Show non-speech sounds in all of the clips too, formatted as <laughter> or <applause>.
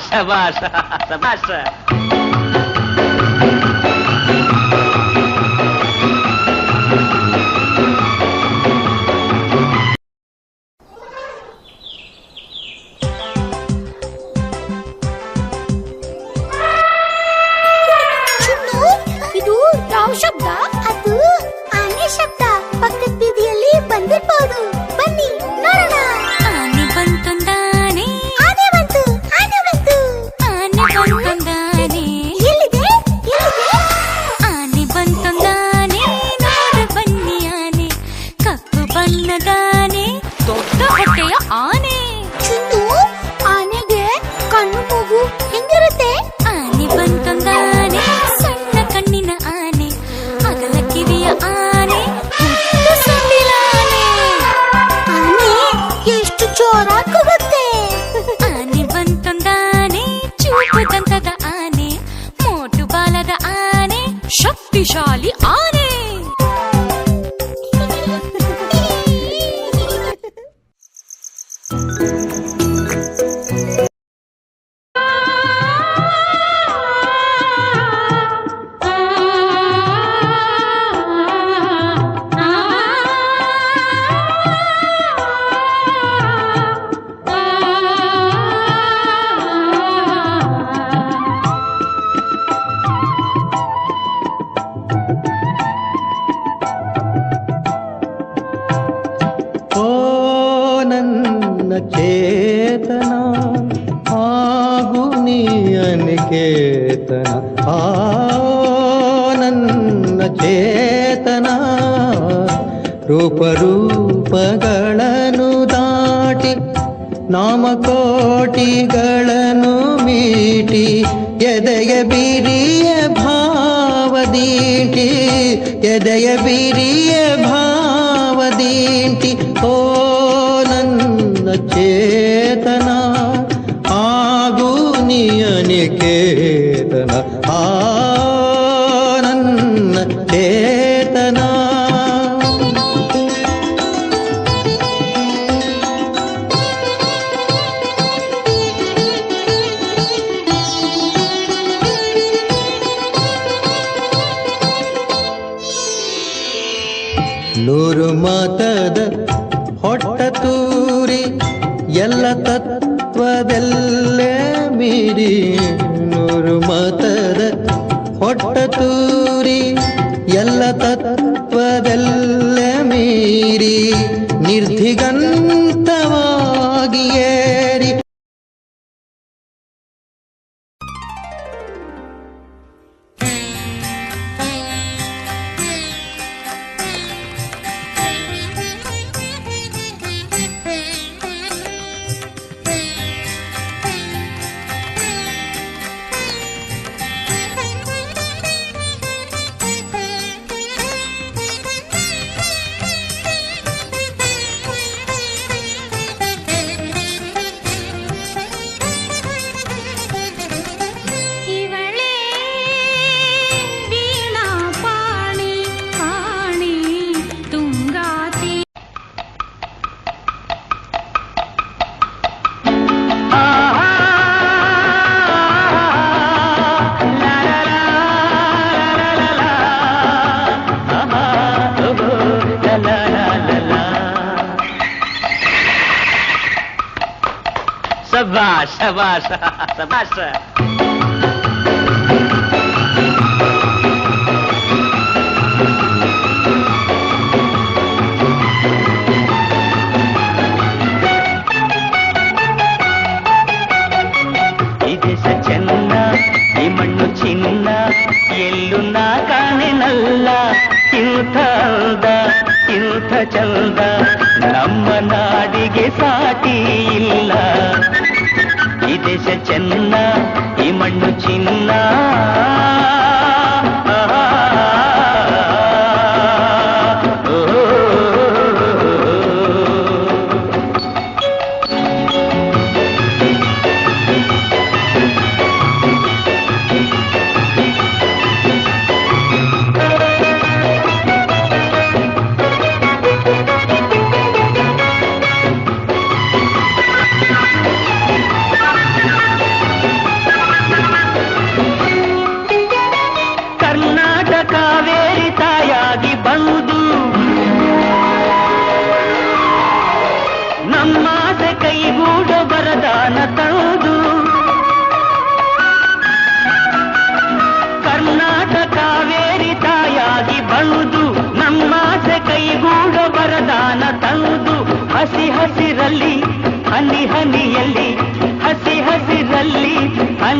சபாஷ் சபாஷ் சபாஷ். ஆனே ನಿಕೇತನ ಆಗು ನೀ ನಿಕೇತನ ಆ ನನ್ನ ಚೇತನ, ರೂಪರೂಪಗಳನ್ನು ದಾಟಿ, ನಾಮಕೋಟಿಗಳನ್ನು ಮೀಟಿ, ಎದೆಯ ಬಿರಿಯ ಭಾವದೀಟಿ ಎದೆಯ ಬಿರಿಯ ಭಾವದೀಟಿ ಓ ನನ್ನ ಚೇ ನಿಯತನ ಆಗು ನಿಯನಿಕೇತನ ಆ ಮೀರಿ ನೂರು ಮತದ ಹೊಟ್ಟ ತೂರಿ ಎಲ್ಲ ತತ್ವದೆಲ್ಲ ಮೀರಿ ನಿರ್ಧಿಗನ್ Baixa, baixa, <laughs> baixa.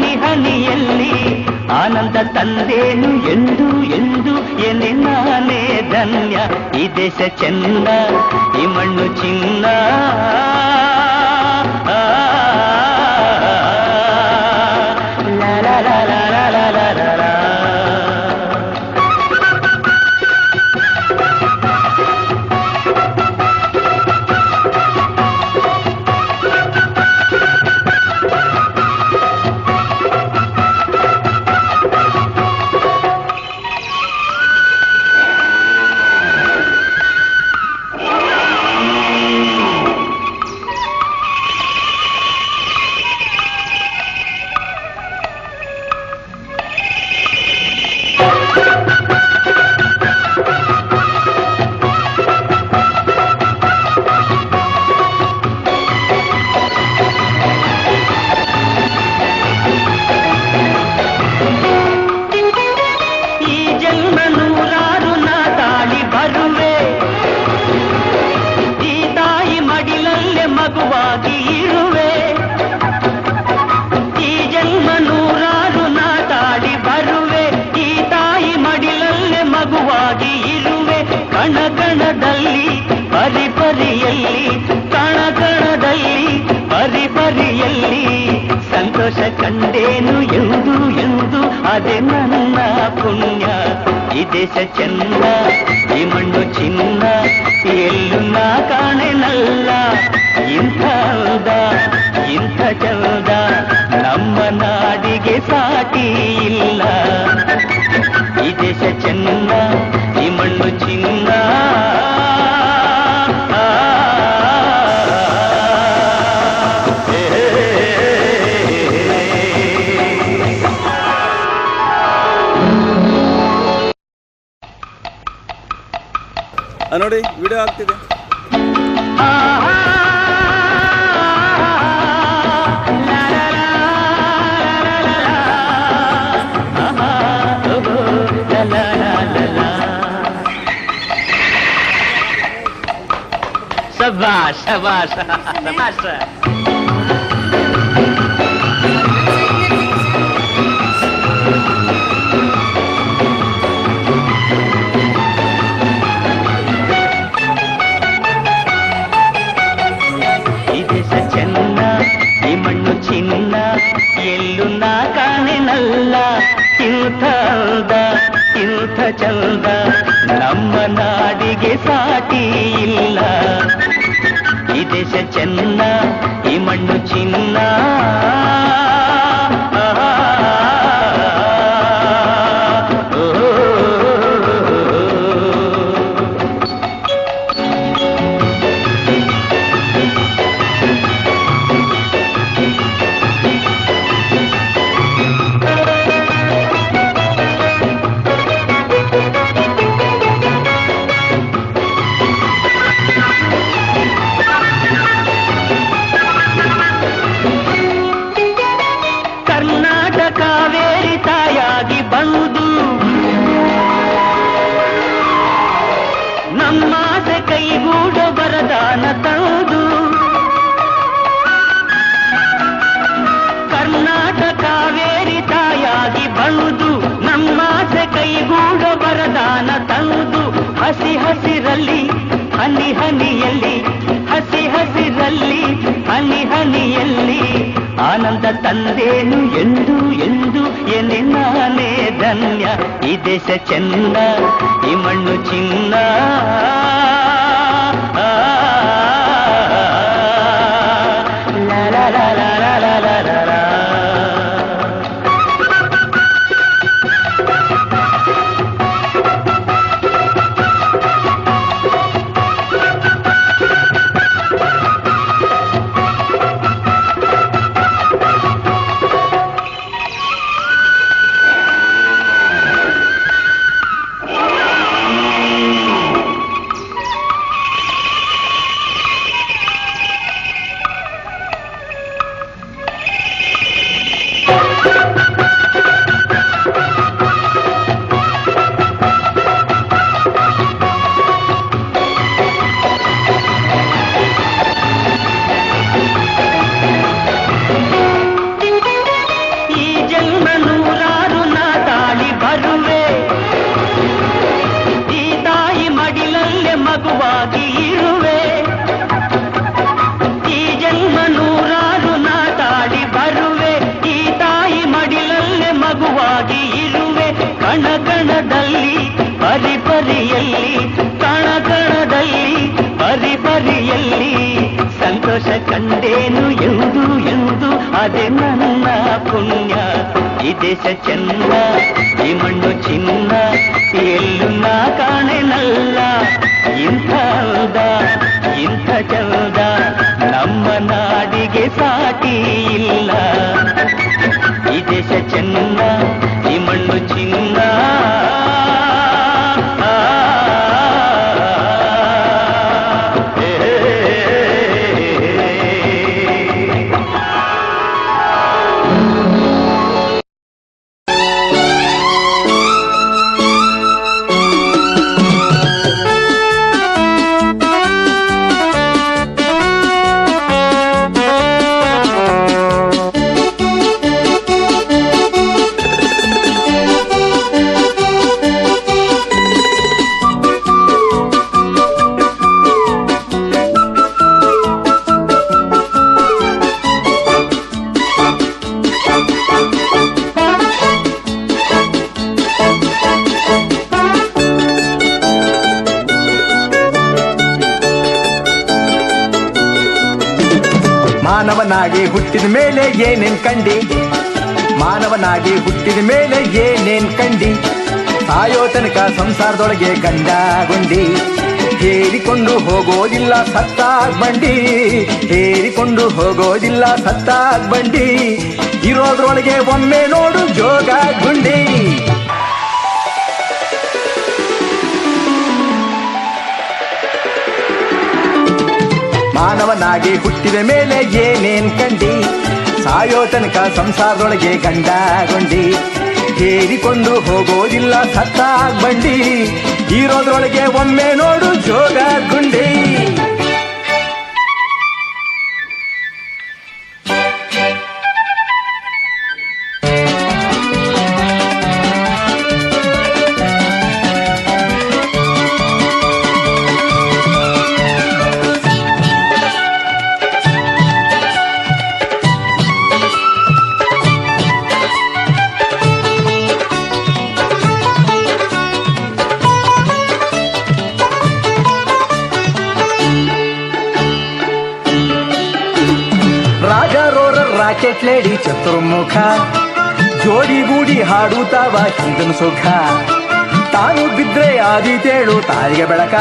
ಹನಿ ಹನಿಯಲ್ಲಿ ಆನಂದ ತಂದೇನು ಎಂದು ಎಂದು ಎನೆ ನಾನೇ ಧನ್ಯ ಈ ದೇಶ ಚೆನ್ನ ಈ ಮಣ್ಣು ಚಿನ್ನ ಕಣ ಕಣದಲ್ಲಿ ಪರಿ ಪರಿಯಲ್ಲಿ ಕಣ ಕಣದಲ್ಲಿ ಪರಿ ಪರಿಯಲ್ಲಿ. ಸಂತೋಷ ಕಂಡೇನು ಎಂದು ಎಂದು, ಅದೇ ನನ್ನ ಪುಣ್ಯ. ಈ ದೇಶ ಚೆನ್ನ ಈ ಮಣ್ಣು ಚಿನ್ನ, ಎಲ್ಲೂ ನಾ ಕಾಣೆನಲ್ಲ. ಇಂಥ ಅಂದ ಇಂಥ ಚಂದ, ನಮ್ಮ ನಾಡಿಗೆ ಸಾಟಿ ಇಲ್ಲ. ಈ ದೇಶ ಚೆನ್ನ ಆಗ್ತಿದೆ ಶಬಾಷ್ ಶಬಾಷ್ ಶಬಾಷ್ ನಮ್ಮ ನಾಡಿಗೆ ಸಾಟಿ ಹನಿ ಹನಿಯಲ್ಲಿ ಹಸಿ ಹಸಿರಲ್ಲಿ ಹನಿ ಹನಿಯಲ್ಲಿ ಆನಂದ ತಂದೇನು ಎಂದು ಎಂದು ಎನೆ ನಾನೇ ಧನ್ಯ ಈ ದೇಶ ಚೆನ್ನ ಈ ಮಣ್ಣು ಚಿನ್ನ ಸಂತೋಷ ಕಂಡೇನು ಎಂದು ಎಂದು, ಅದೇ ನನ್ನ ಪುಣ್ಯ. ಈ ದೇಶ ಚೆನ್ನ ಈ ಮಣ್ಣು ಚಿನ್ನ, ಎಲ್ಲೂ ನಾ ಕಾಣೆನಲ್ಲ. ಇಂಥ ಹೌದ, ಇಂಥ ಚೌದ, ನಮ್ಮ ನಾಡಿಗೆ ಸಾಟಿ ಇಲ್ಲ. ಈ ದೇಶ ಚೆನ್ನ ಹುಟ್ಟಿದ ಮೇಲೆ ಏನೇನ್ ಕಂಡಿ? ಮಾನವನಾಗಿ ಹುಟ್ಟಿದ ಮೇಲೆ ಏನೇನ್ ಕಂಡಿ? ಸಾಯೋ ತನಕ ಸಂಸಾರದೊಳಗೆ ಗಂಡ ಹೇರಿಕೊಂಡು ಹೋಗೋದಿಲ್ಲ ಸತ್ತಾಗ್ ಬಂಡಿ ಹೇರಿಕೊಂಡು ಹೋಗೋದಿಲ್ಲ ಸತ್ತಾಗ್ ಬಂಡಿ ಇರೋದ್ರೊಳಗೆ ಒಮ್ಮೆ ನೋಡು ಜೋಗ ಗುಂಡಿ ಮಾನವನಾಗಿ ಹುಟ್ಟಿದ ಮೇಲೆ ಏನೇನ್ ಕಂಡಿ? ಸಾಯೋ ತನಕ ಸಂಸಾರದೊಳಗೆ ಗಂಡಗೊಂಡಿ ಹೇರಿಕೊಂಡು ಹೋಗೋದಿಲ್ಲ ಸತ್ತಾಗ್ ಬಂಡಿ. ಇರೋದ್ರೊಳಗೆ ಒಮ್ಮೆ ನೋಡು ಜೋಗ ಗುಂಡಿ. ರಾಕೆಟ್ ಲೇಡಿ ಚತುರ್ಮುಖ. ಜೋಡಿಗೂಡಿ ಹಾಡುತ್ತವ ಹಿಂದನ ಸುಖ. ತಾನು ಬಿದ್ರೆ ಆದಿತೇಳು ತಾಯಿಗೆ ಬೆಳಕ.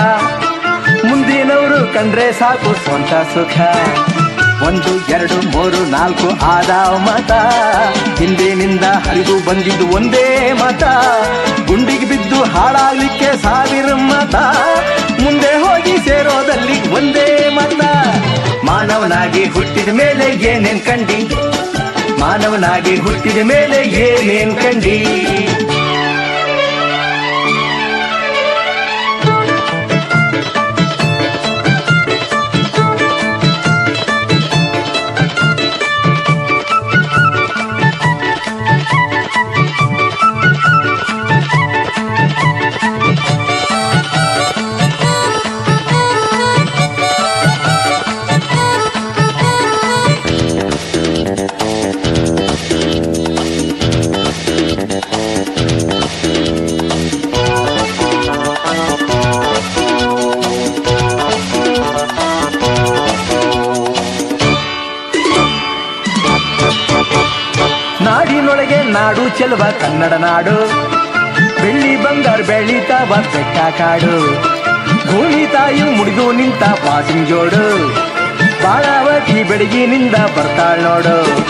ಮುಂದಿನವರು ಕಂಡ್ರೆ ಸಾಕು ಸ್ವಂತ ಸುಖ. ಒಂದು, ಎರಡು, ಮೂರು, ನಾಲ್ಕು ಆದ ಮತ. ಹಿಂದಿನಿಂದ ಹರಿದು ಬಂದಿದ್ದು ಒಂದೇ ಮತ. ಗುಂಡಿಗೆ ಬಿದ್ದು ಹಾಳಾಗ್ಲಿಕ್ಕೆ ಸಾವಿರ ಮತ. ಮುಂದೆ ಹೋಗಿ ಸೇರೋದಲ್ಲಿ ಒಂದೇ ಮತ. ಮಾನವನಾಗಿ ಹುಟ್ಟಿದ ಮೇಲೆ ಏನೇನ್ ಕಂಡಿ? ಮಾನವನಾಗಿ ಹುಟ್ಟಿದ ಮೇಲೆ ಏನೇನ್ ಕಂಡಿ? ಕನ್ನಡ ನಾಡು. ಬೆಳ್ಳಿ ಬಂಗಾರ ಬೆಳಿತಾವ ಬೆಟ್ಟ ಕಾಡು. ಭೂಮಿ ತಾಯಿ ಮುಡಿದು ನಿಂತ ಪಾಸಿನ ಜೋಡು. ಬಾಳಾವತಿ ಬೆಳಗಿನಿಂದ ಬರ್ತಾಳ್ ನೋಡು.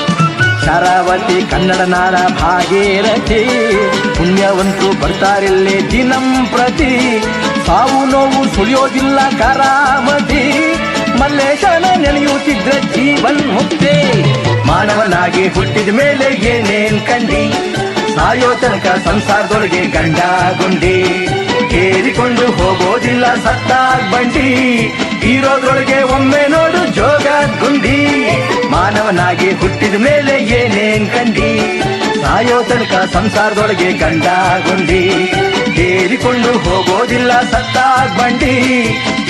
ಶರಾವತಿ ಕನ್ನಡ ನಾಡ ಭಾಗೀರಥಿ. ಪುಣ್ಯವಂತು ಬರ್ತಾರಿಲ್ಲಿ ದಿನಂ ಪ್ರತಿ. ಸಾವು ನೋವು ಸುಳಿಯೋದಿಲ್ಲ ಕರಾಮತಿ. ಮಲ್ಲೇಶನ ನೆನೆಯುತ್ತಿದ್ರೆ ಜೀವನ್ ಮುಕ್ತಿ. ಮಾನವನಾಗಿ ಹುಟ್ಟಿದ ಮೇಲೆ ಏನೇನ್ ಕಂಡಿ? ಸಾಯೋ ತನಕ ಸಂಸಾರದೊಳಗೆ ಗಂಡ ಗುಂಡಿ. ಕೇರಿಕೊಂಡು ಹೋಗೋದಿಲ್ಲ ಸತ್ತಾಗ್ ಬಂಡಿ. ಇರೋದ್ರೊಳಗೆ ಒಮ್ಮೆ ನೋಡು ಜೋಗ ಗುಂಡಿ. ಮಾನವನಾಗಿ ಹುಟ್ಟಿದ ಮೇಲೆ ಏನೇನ್ ಕಂಡಿ. ಸಾಯೋ ತನಕ ಸಂಸಾರದೊಳಗೆ ಗಂಡ ಗುಂಡಿ. ಕೇರಿಕೊಂಡು ಹೋಗೋದಿಲ್ಲ ಸತ್ತಾಗ್ ಬಂಡಿ.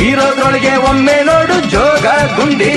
ಇರೋದ್ರೊಳಗೆ ಒಮ್ಮೆ ನೋಡು ಜೋಗ ಗುಂಡಿ.